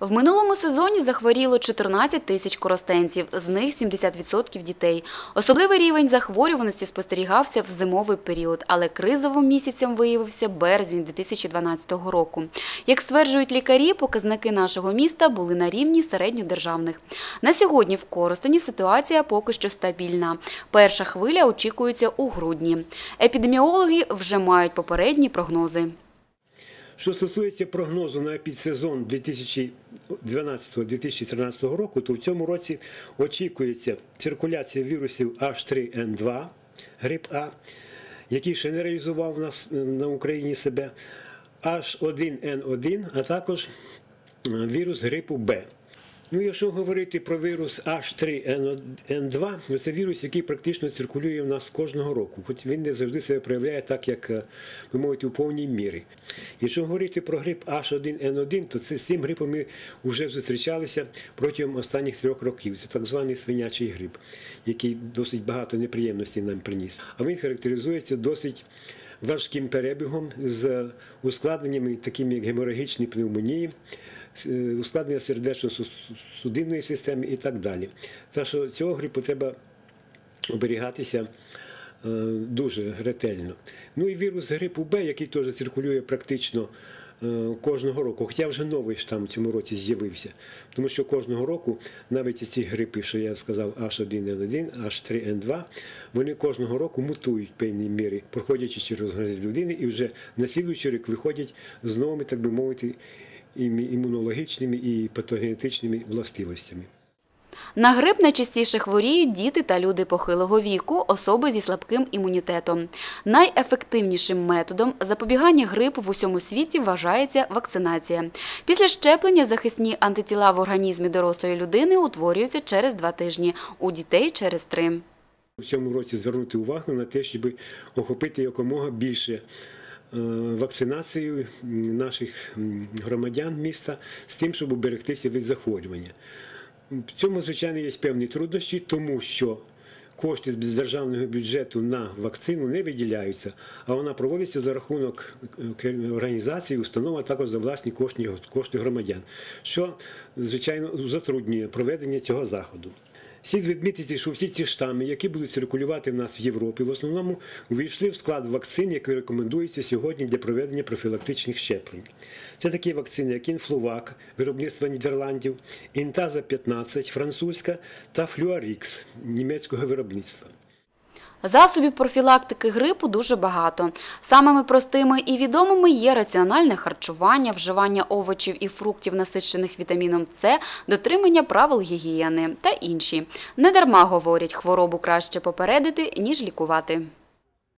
В минулому сезоні захворіло 14 тисяч коростенців, з них 70% дітей. Особливий рівень захворюваності спостерігався в зимовий період, але кризовим місяцем виявився березень 2012 року. Як стверджують лікарі, показники нашого міста були на рівні середньодержавних. На сьогодні в Коростені ситуація поки що стабільна. Перша хвиля очікується у грудні. Епідеміологи вже мають попередні прогнози. Що стосується прогнозу на підсезон 2012-2013 року, то в цьому році очікується циркуляція вірусів H3N2, грип А, який ще не реалізував нас на Україні себе, H1N1, а також е, вірус грипу Б. Ну, якщо говорити про вірус H3N2, то це вірус, який практично циркулює в нас кожного року, хоч він не завжди себе проявляє так, як е, ви мовите, у повній мірі. Якщо говорити про грип H1N1, то це з цим грипом ми вже зустрічалися протягом останніх трьох років. Це так званий свинячий грип, який досить багато неприємностей нам приніс. А він характеризується досить важким перебігом з ускладненнями, такими як геморагічні пневмонії ускладнення сердечно-судинної системи і так далі. Так що цього грипу треба оберігатися е, дуже ретельно. Ну і вірус грипу Б, який теж циркулює практично е, кожного року, хоча вже новий штам в цьому році з'явився. Тому що кожного року навіть ці грипи, що я сказав, H1N1, H3N2, вони кожного року мутують в певній мірі, проходячи через організм людини, і вже на слідуючий рік виходять з новими, так би мовити, імунологічними і патогенетичними властивостями. На грип найчастіше хворіють діти та люди похилого віку, особи зі слабким імунітетом. Найефективнішим методом запобігання грипу в усьому світі вважається вакцинація. Після щеплення захисні антитіла в організмі дорослої людини утворюються через два тижні, у дітей через три. В цьому році звернути увагу на те, щоб охопити якомога більше е, вакцинацією наших громадян міста з тим, щоб уберегтися від захворювання. В цьому, звичайно, є певні труднощі, тому що кошти з державного бюджету на вакцину не виділяються, а вона проводиться за рахунок е, організацій, установ, а також за власні кошти громадян, що, звичайно, затруднює проведення цього заходу. Слід відмітити, що всі ці штами, які будуть циркулювати в нас в Європі, в основному увійшли в склад вакцин, які рекомендуються сьогодні для проведення профілактичних щеплень. Це такі вакцини, як інфлувак, виробництва Нідерландів, Інтаза 15, французька та Флюарікс німецького виробництва. Засобів профілактики грипу дуже багато. Самими простими і відомими є раціональне харчування, вживання овочів і фруктів, насичених вітаміном С, дотримання правил гігієни та інші. Недарма говорять, хворобу краще попередити, ніж лікувати.